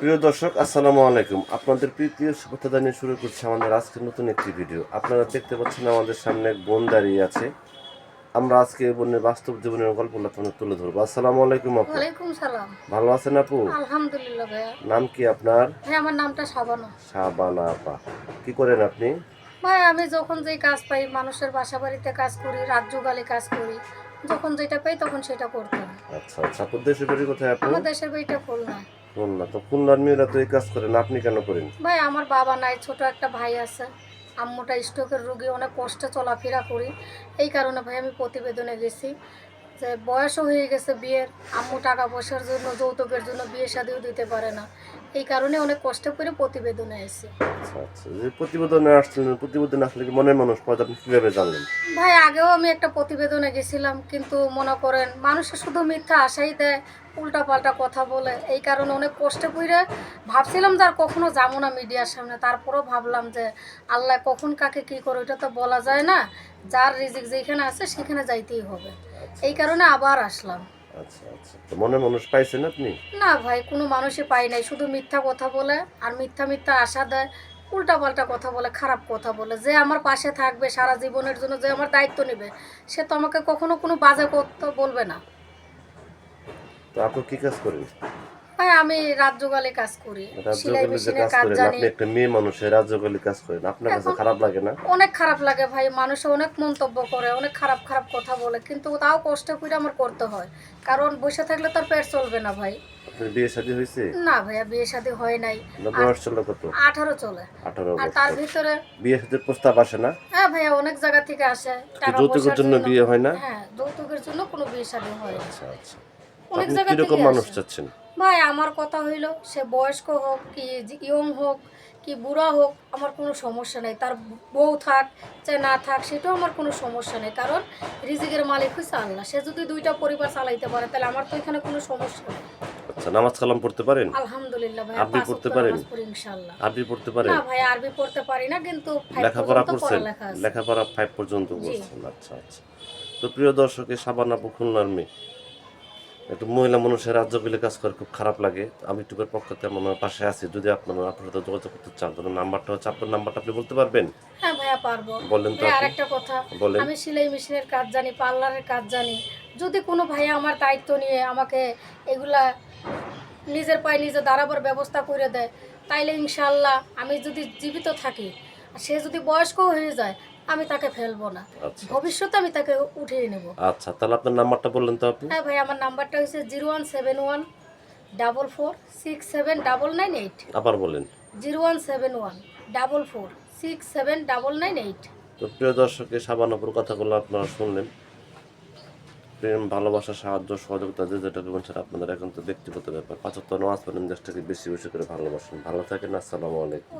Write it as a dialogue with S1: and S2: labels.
S1: প্রিয় দর্শক আসসালামু আলাইকুম। আপনাদের প্রিয় শুভেচ্ছা জানিয়ে শুরু করছি আমাদের আজকের নতুন একটি ভিডিও। আপনারা দেখতে পাচ্ছেন আমাদের সামনে এক বোন দাঁড়িয়ে আছে। আমরা আজকে বোনের বাস্তব জীবনের গল্পটা আপনাদের তুলে ধরবো। আসসালামু আলাইকুম আপু।
S2: ওয়ালাইকুম সালাম।
S1: ভালো আছেন আপু?
S2: আলহামদুলিল্লাহ ভাইয়া।
S1: নাম কি আপনার?
S2: ভাই আমার নামটা শাবানা।
S1: শাবানা আপা। কি করেন আপনি?
S2: ভাই আমি যখন যেই কাজ পাই মানুষের বাসা বাড়িতে কাজ করি রাত যুগালে কাজ করি যখন যেটা পাই তখন সেটা করতে
S1: আচ্ছা আচ্ছা। আপুর দেশের বাড়ি কোথায় আপু?
S2: আমার দেশের বাড়িটা খুলনা।
S1: খুলনা তো খুলনার মেয়েরা তো এই কাজ করেন আপনি কেন করেন?
S2: ভাই, আমার বাবা নাই, ছোট একটা ভাই আছে। আম্মুটা স্ট্রোকের রোগী অনেক কষ্টে চলাফেরা করি। এই কারণে ভাই আমি প্রতিবেদনে গেছি। যে বয়সও হয়ে গেছে বিয়ের আম্মু টাকা পয়সার জন্য যৌতুকের জন্য বিয়ে শাদিও দিতে পারে না। এই কারণে অনেক কষ্ট করে প্রতিবেদনে এসেছি
S1: আচ্ছা আচ্ছা যে প্রতিবেদনে আসছিলেন প্রতিবেদনে আসলে কি মনের মানুষ আপনি কীভাবে জানলেন?
S2: ভাই আগেও আমি একটা প্রতিবেদনে গেছিলাম কিন্তু মনে করেন মানুষের শুধু মিথ্যা আশাই দেয় উল্টা পাল্টা কথা বলে। এই কারণে অনেক কষ্টে করে ভাবছিলাম যে আর কখনো যাব না মিডিয়ার সামনে। তারপরেও ভাবলাম যে আল্লাহ কখন কাকে কি করে ওইটা তো বলা যায় না। যার রিজিক যেখানে আছে সেখানে যাইতেই হবে। এই কারণে আবার আসলাম।
S1: আচ্ছা আচ্ছা। তো মনের মানুষ পাইছেন আপনি?
S2: না ভাই কোনো মানুষই পাই নাই। শুধু মিথ্যা কথা বলে আর মিথ্যা মিথ্যা আশা দেয় উল্টা পাল্টা কথা বলে খারাপ কথা বলে। যে আমার পাশে থাকবে সারা জীবনের জন্য যে আমার দায়িত্ব নেবে সে তো আমাকে কখনো কোনো বাজে করতে বলবে না।
S1: তো আপনি কি কাজ করেন?
S2: ভাই আমি রাত যোগালে কাজ করি। সেলাই মেশিনে
S1: কাজ
S2: জানি
S1: আপনি একটা মেয়ে মানুষের রাজ্যগুলি কাজ করেন। আপনার কাছে খারাপ লাগে না?
S2: অনেক খারাপ লাগে ভাই মানুষ অনেক মন্তব্য করে অনেক খারাপ খারাপ কথা বলে কিন্তু তাও কষ্ট করে আমার করতে হয়। কারণ বসে থাকলে তোর পেট চলবে না ভাই।
S1: আপনার বিয়ে শাদী হয়েছে?
S2: না ভাইয়া বিয়ে শাদী হয় নাই।
S1: বয়স চলে কত?
S2: আর তার ভিতরে
S1: বিয়ে শাদীর প্রস্তাব আসে না?
S2: হ্যাঁ ভাইয়া অনেক জায়গা থেকে আসে।
S1: যৌতুকের জন্য বিয়ে হয় না?
S2: হ্যাঁ যৌতুকের জন্য কোনো বিয়ে শাদী হয় না।
S1: আচ্ছা আচ্ছা।
S2: অনেক জায়গা থেকে
S1: মানুষ। চাচ্ছেন?
S2: ভাই আমার কথা হইল সে বয়স্ক হোক কি ইয়ং হোক কি বুড়া হোক আমার কোনো সমস্যা নেই। তার বউ থাক চাই না থাক সেটাও আমার কোনো সমস্যা নেই। কারণ রিজিকের মালিক হচ্ছে আল্লাহ। সে যদি দুইটা পরিবার চালাইতে পারে তাহলে আমার তো এখানে কোনো সমস্যা নেই।
S1: আচ্ছা নামাজ কালাম পড়তে পারেন?
S2: আলহামদুলিল্লাহ ভাই
S1: আপনি পড়তে পারেন?
S2: ইনশাআল্লাহ।
S1: আরবি পড়তে পারেন?
S2: না ভাই আরবি পড়তে পারি না কিন্তু
S1: লেখাপড়া করছেন? লেখাপড়া ফাইভ পর্যন্ত করছেন আচ্ছা আচ্ছা। তো প্রিয় দর্শক সাবানা খুলনার মেয়ে একটু মহিলা মানুষের রাজ্যগুলি কাজ করে খুব খারাপ লাগে। আমি ইউটিউবের পক্ষ থেকে আমার পাশে আছি। যদি আপনারা আপনার সাথে যোগাযোগ করতে চান তাহলে নাম্বারটা হচ্ছে আপনার নাম্বারটা আপনি বলতে পারবেন?
S2: হ্যাঁ ভাইয়া পারব।
S1: বলেন তো।
S2: আরেকটা কথা।
S1: বলেন।
S2: আমি সেলাই মেশিনের কাজ জানি পার্লারের কাজ জানি। যদি কোনো ভাইয়া আমার দায়িত্ব নিয়ে আমাকে এগুলা নিজের পায়ে নিজে দাঁড়াবার ব্যবস্থা করে দেয় তাইলে ইনশাল্লাহ আমি যদি জীবিত থাকি সে যদি বয়স্ক হয়ে যায় আমি তাকে ফেলব না।
S1: আচ্ছা।
S2: ভবিষ্যতে আমি তাকে উঠিয়ে নেব।
S1: আচ্ছা তাহলে আপনার নাম্বারটা বললেন তো আপনি?
S2: হ্যাঁ ভাই আমার নাম্বারটা হচ্ছে zero one seven one double four six seven double nine eight
S1: আবার বলেন।
S2: Zero one seven one double four six seven double nine eight.
S1: তো প্রিয় দর্শকের সাবানপুর কথাগুলো আপনারা শুনলেন। প্রেম ভালোবাসা সাহায্য সহযোগিতা যে যেটা করবেন সেটা আপনাদের এখন তো ব্যক্তিগত ব্যাপার। পাঁচাত্তর নামাজ পড়েন দেশটাকে বেশি বেশি করে ভালোবাসেন। ভালো থাকেন আসসালামু আলাইকুম।